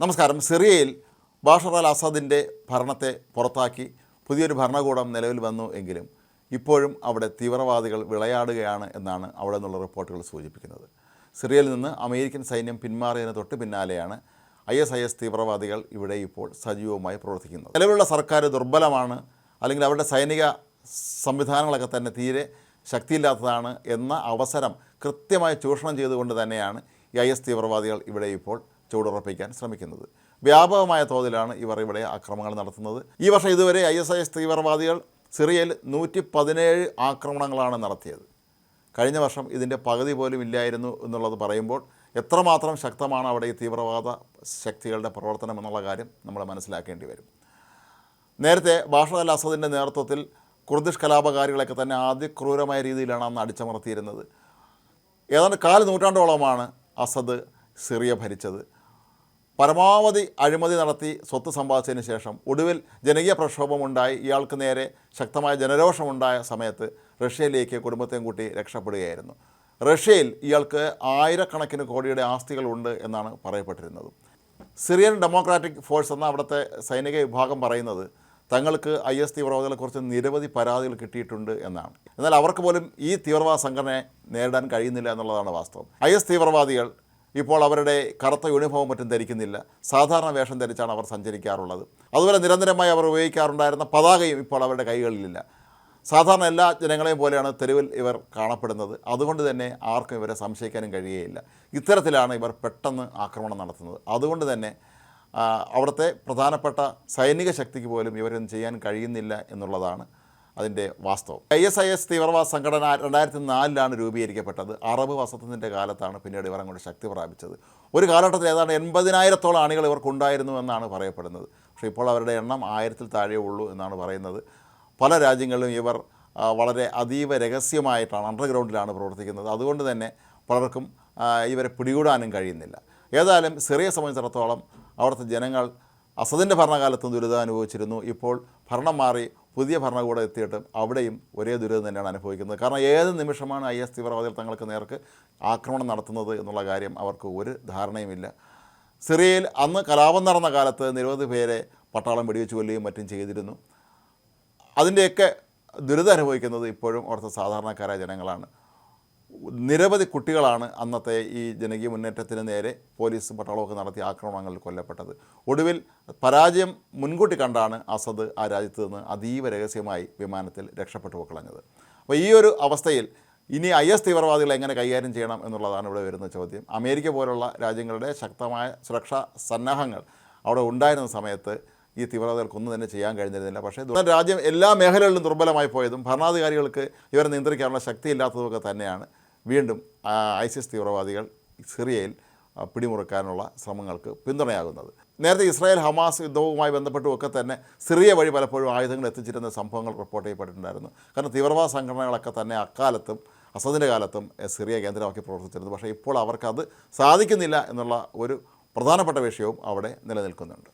നമസ്കാരം. സിറിയയിൽ Bashar al അസദിന്റെ ഭരണത്തെ പുറത്താക്കി പുതിയൊരു ഭരണകൂടം നിലവിൽ വന്നു എങ്കിലും ഇപ്പോഴും അവിടെ തീവ്രവാദികൾ വിളയാടുകയാണ് എന്നാണ് അവിടെ നിന്നുള്ള റിപ്പോർട്ടുകൾ സൂചിപ്പിക്കുന്നത്. സിറിയയിൽ നിന്ന് അമേരിക്കൻ സൈന്യം പിന്മാറിയതിന് തൊട്ട് പിന്നാലെയാണ് ഐ എസ് ഐ എസ് തീവ്രവാദികൾ ഇവിടെ ഇപ്പോൾ സജീവമായി പ്രവർത്തിക്കുന്നത്. നിലവിലുള്ള സർക്കാർ ദുർബലമാണ് അല്ലെങ്കിൽ അവരുടെ സൈനിക സംവിധാനങ്ങളൊക്കെ തന്നെ തീരെ ശക്തിയില്ലാത്തതാണ് എന്ന അവസരം കൃത്യമായി ചൂഷണം ചെയ്തുകൊണ്ട് തന്നെയാണ് ഈ ഐ എസ് തീവ്രവാദികൾ ഇവിടെ ഇപ്പോൾ ചൂടുറപ്പിക്കാൻ ശ്രമിക്കുന്നത്. വ്യാപകമായ തോതിലാണ് ഇവർ ഇവിടെ ആക്രമണങ്ങൾ നടത്തുന്നത്. ഈ വർഷം ഇതുവരെ ഐ എസ് ഐ എസ് തീവ്രവാദികൾ സിറിയയിൽ നൂറ്റി പതിനേഴ് ആക്രമണങ്ങളാണ് നടത്തിയത്. കഴിഞ്ഞ വർഷം ഇതിന്റെ പകുതി പോലും ഇല്ലായിരുന്നു എന്നുള്ളത് പറയുമ്പോൾ എത്രമാത്രം ശക്തമാണ് അവിടെ ഈ തീവ്രവാദ ശക്തികളുടെ പ്രവർത്തനം എന്നുള്ള കാര്യം നമ്മൾ മനസ്സിലാക്കേണ്ടി വരും. നേരത്തെ ബാഷർ അൽ അസദിന്റെ നേതൃത്വത്തിൽ കുർദിഷ് കലാപകാരികളൊക്കെ തന്നെ ആദ്യ ക്രൂരമായ രീതിയിലാണ് അന്ന് അടിച്ചമർത്തിയിരുന്നത്. ഏതാണ്ട് കാൽ നൂറ്റാണ്ടോളമാണ് അസദ് സിറിയ ഭരിച്ചത്. പരമാവധി അഴിമതി നടത്തി സ്വത്ത് സമ്പാദിച്ചതിന് ശേഷം ഒടുവിൽ ജനകീയ പ്രക്ഷോഭമുണ്ടായി. ഇയാൾക്ക് നേരെ ശക്തമായ ജനരോഷമുണ്ടായ സമയത്ത് റഷ്യയിലേക്ക് കുടുംബത്തെയും കൂട്ടി രക്ഷപ്പെടുകയായിരുന്നു. റഷ്യയിൽ ഇയാൾക്ക് ആയിരക്കണക്കിന് കോടിയുടെ ആസ്തികളുണ്ട് എന്നാണ് പറയപ്പെട്ടിരുന്നത്. സിറിയൻ ഡെമോക്രാറ്റിക് ഫോഴ്സ് എന്ന അവിടുത്തെ സൈനിക വിഭാഗം പറയുന്നത് തങ്ങൾക്ക് ഐ എസ് തീവ്രവാദികളെക്കുറിച്ച് നിരവധി പരാതികൾ കിട്ടിയിട്ടുണ്ട് എന്നാണ്. എന്നാൽ അവർക്ക് പോലും ഈ തീവ്രവാദ സംഘടനയെ നേരിടാൻ കഴിയുന്നില്ല എന്നുള്ളതാണ് വാസ്തവം. ഐ എസ് തീവ്രവാദികൾ ഇപ്പോൾ അവരുടെ കറുത്ത യൂണിഫോം മറ്റും ധരിക്കുന്നില്ല. സാധാരണ വേഷം ധരിച്ചാണ് അവർ സഞ്ചരിക്കാറുള്ളത്. അതുപോലെ നിരന്തരമായി അവർ ഉപയോഗിക്കാറുണ്ടായിരുന്ന പതാകയും ഇപ്പോൾ അവരുടെ കൈകളിലില്ല. സാധാരണ എല്ലാ ജനങ്ങളെയും പോലെയാണ് തെരുവിൽ ഇവർ കാണപ്പെടുന്നത്. അതുകൊണ്ട് തന്നെ ആർക്കും ഇവരെ സംശയിക്കാനും കഴിയുകയില്ല. ഇത്തരത്തിലാണ് ഇവർ പെട്ടെന്ന് ആക്രമണം നടത്തുന്നത്. അതുകൊണ്ട് തന്നെ അവിടുത്തെ പ്രധാനപ്പെട്ട സൈനിക ശക്തിക്ക് പോലും ഇവരൊന്നും ചെയ്യാൻ കഴിയുന്നില്ല എന്നുള്ളതാണ് അതിന്റെ വാസ്തവം. ഐ എസ് ഐ എസ് തീവ്രവാദ സംഘടന രണ്ടായിരത്തി നാലിലാണ് രൂപീകരിക്കപ്പെട്ടത്. അറബ് വസത്തത്തിന്റെ കാലത്താണ് പിന്നീട് ഇവർ അങ്ങോട്ട് ശക്തി പ്രാപിച്ചത്. ഒരു കാലഘട്ടത്തിൽ ഏതാണ്ട് എൺപതിനായിരത്തോളം അണികൾ ഇവർക്കുണ്ടായിരുന്നു എന്നാണ് പറയപ്പെടുന്നത്. പക്ഷേ ഇപ്പോൾ അവരുടെ എണ്ണം ആയിരത്തിൽ താഴെ ഉള്ളൂ എന്നാണ് പറയുന്നത്. പല രാജ്യങ്ങളിലും ഇവർ വളരെ അതീവ രഹസ്യമായിട്ടാണ് അണ്ടർഗ്രൗണ്ടിലാണ് പ്രവർത്തിക്കുന്നത്. അതുകൊണ്ട് തന്നെ പലർക്കും ഇവരെ പിടികൂടാനും കഴിയുന്നില്ല. ഏതായാലും സിറിയെ സംബന്ധിച്ചിടത്തോളം അവിടുത്തെ ജനങ്ങൾ അസദിന്റെ ഭരണകാലത്തും ദുരിതം അനുഭവിച്ചിരുന്നു. ഇപ്പോൾ ഭരണം മാറി പുതിയ ഭരണകൂടം എത്തിയിട്ടും അവിടെയും ഒരേ ദുരിതം തന്നെയാണ് അനുഭവിക്കുന്നത്. കാരണം ഏത് നിമിഷമാണ് ഐ എസ് തീവ്രവാദികൾ തങ്ങൾക്ക് നേർക്ക് ആക്രമണം നടത്തുന്നത് എന്നുള്ള കാര്യം അവർക്ക് ഒരു ധാരണയുമില്ല. സിറിയയിൽ അന്ന് കലാപം നടന്ന കാലത്ത് നിരവധി പേരെ പട്ടാളം വെടിവെച്ച് കൊല്ലുകയും മറ്റും ചെയ്തിരുന്നു. അതിന്റെയൊക്കെ ദുരിതം അനുഭവിക്കുന്നത് ഇപ്പോഴും അവിടുത്തെ സാധാരണക്കാരായ ജനങ്ങളാണ്. നിരവധി കുട്ടികളാണ് അന്നത്തെ ഈ ജനകീയ മുന്നേറ്റത്തിന് നേരെ പോലീസ് പട്ടാളമൊക്കെ നടത്തിയ ആക്രമണങ്ങളിൽ കൊല്ലപ്പെട്ടത്. ഒടുവിൽ പരാജയം മുൻകൂട്ടി കണ്ടാണ് അസദ് ആ രാജ്യത്ത് നിന്ന് അതീവ രഹസ്യമായി വിമാനത്തിൽ രക്ഷപ്പെട്ടു കളഞ്ഞത്. അപ്പോൾ ഈ ഒരു അവസ്ഥയിൽ ഇനി ഐ എസ് തീവ്രവാദികളെ എങ്ങനെ കൈകാര്യം ചെയ്യണം എന്നുള്ളതാണ് ഇവിടെ വരുന്ന ചോദ്യം. അമേരിക്ക പോലുള്ള രാജ്യങ്ങളുടെ ശക്തമായ സുരക്ഷാ സന്നാഹങ്ങൾ അവിടെ ഉണ്ടായിരുന്ന സമയത്ത് ഈ തീവ്രവാദികൾക്കൊന്നും തന്നെ ചെയ്യാൻ കഴിഞ്ഞിരുന്നില്ല. പക്ഷേ രാജ്യം എല്ലാ മേഖലകളിലും ദുർബലമായി പോയതും ഭരണാധികാരികൾക്ക് ഇവരെ നിയന്ത്രിക്കാനുള്ള ശക്തിയില്ലാത്തതുമൊക്കെ തന്നെയാണ്. വീണ്ടും ഐസിസ് തീവ്രവാദികൾ സിറിയയിൽ പിടിമുറുക്കാനുള്ള ശ്രമങ്ങൾക്ക് പിന്തുണയാകുന്നത്. നേരത്തെ ഇസ്രായേൽ ഹമാസ് യുദ്ധവുമായി ബന്ധപ്പെട്ടുമൊക്കെ തന്നെ സിറിയ വഴി പലപ്പോഴും ആയുധങ്ങൾ എത്തിച്ചിരുന്ന സംഭവങ്ങൾ റിപ്പോർട്ട് ചെയ്യപ്പെട്ടിട്ടുണ്ടായിരുന്നു. കാരണം തീവ്രവാദ സംഘടനകളൊക്കെ തന്നെ അക്കാലത്തും അസദിന്റെ കാലത്തും സിറിയ കേന്ദ്രമാക്കി പ്രവർത്തിച്ചിരുന്നു. പക്ഷേ ഇപ്പോൾ അവർക്കത് സാധിക്കുന്നില്ല എന്നുള്ള ഒരു പ്രധാനപ്പെട്ട വിഷയവും അവിടെ നിലനിൽക്കുന്നുണ്ട്.